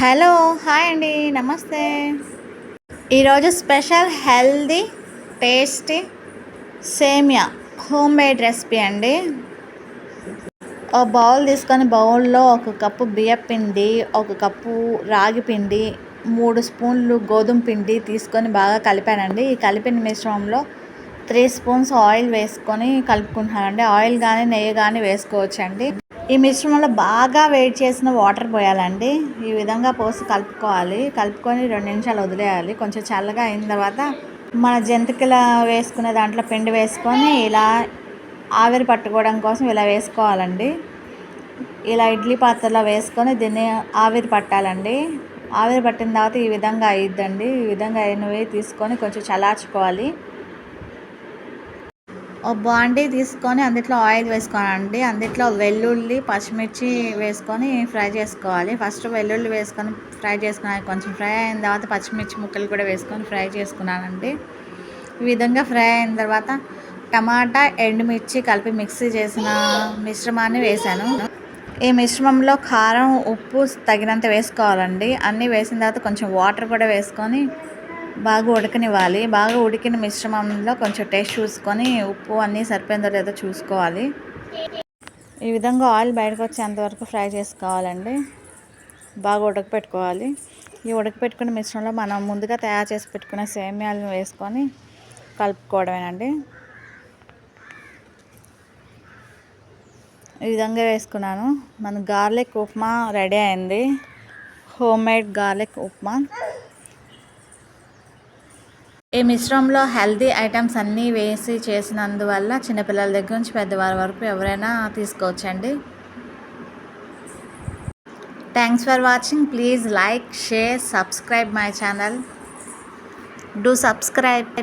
Hello hi అండి నమస్తే. ఈరోజు స్పెషల్ హెల్దీ టేస్టీ సేమియా హోమ్ మేడ్ రెసిపీ అండి. ఒక బౌల్ తీసుకొని బౌల్లో ఒక కప్పు బియ్యం పిండి ఒక కప్పు రాగి పిండి మూడు స్పూన్లు గోధుమ పిండి తీసుకొని బాగా కలిపానండి. ఈ కలిపిన మిశ్రమంలో త్రీ స్పూన్స్ ఆయిల్ వేసుకొని కలుపుకుంటున్నానండి. ఆయిల్ కానీ నెయ్యి కానీ వేసుకోవచ్చండి. ఈ మిశ్రమంలో బాగా వేడి చేసిన వాటర్ పోయాలండి. ఈ విధంగా పోసి కలుపుకోవాలి. కలుపుకొని రెండు నిమిషాలు వదిలేయాలి. కొంచెం చల్లగా అయిన తర్వాత మన జంతికల వేసుకునే దాంట్లో పిండి వేసుకొని ఇలా ఆవిరి పట్టుకోవడం కోసం ఇలా వేసుకోవాలండి. ఇలా ఇడ్లీ పాత్రలో వేసుకొని దీన్ని ఆవిరి పట్టాలండి. ఆవిరి పట్టిన తర్వాత ఈ విధంగా అయ్యిద్దండి ఈ విధంగా అయినవి తీసుకొని కొంచెం చల్లార్చుకోవాలి. ఓ బాండీ తీసుకొని అందులో ఆయిల్ వేసుకోవాలండి. అందులో వెల్లుల్లి పచ్చిమిర్చి వేసుకొని ఫ్రై చేసుకోవాలి. ఫస్ట్ వెల్లుల్లి వేసుకొని ఫ్రై చేసుకున్నాను కొంచెం ఫ్రై అయిన తర్వాత పచ్చిమిర్చి ముక్కలు కూడా వేసుకొని ఫ్రై చేసుకున్నానండి. ఈ విధంగా ఫ్రై అయిన తర్వాత టమాటా ఎండుమిర్చి కలిపి మిక్సీ చేసిన మిశ్రమాన్ని వేసాను ఈ మిశ్రమంలో కారం ఉప్పు తగినంత వేసుకోవాలండి. అన్నీ వేసిన తర్వాత కొంచెం వాటర్ కూడా వేసుకొని బాగా ఉడకనివ్వాలి. బాగా ఉడికిన మిశ్రమంలో కొంచెం టేస్ట్ చూసుకొని ఉప్పు అన్నీ సరిపోయిందో లేదో చూసుకోవాలి. ఈ విధంగా ఆయిల్ బయటకు వచ్చేంత వరకు ఫ్రై చేసుకోవాలండి. బాగా ఉడకపెట్టుకోవాలి. ఈ ఉడకపెట్టుకున్న మిశ్రమంలో మనం ముందుగా తయారు చేసి పెట్టుకున్న సేమ్యాలను వేసుకొని కలుపుకోవడమేనండి. ఈ విధంగా వేసుకున్నాను. మన గార్లిక్ ఉప్మా రెడీ అయింది. Home made garlic upma. ఈ మిశ్రమంలో హెల్దీ ఐటమ్స్ అన్నీ వేసి చేసినందువల్ల చిన్నపిల్లల దగ్గర నుంచి పెద్దవారి వరకు ఎవరైనా తీసుకోవచ్చండి. Thanks for watching please like share subscribe my channel do subscribe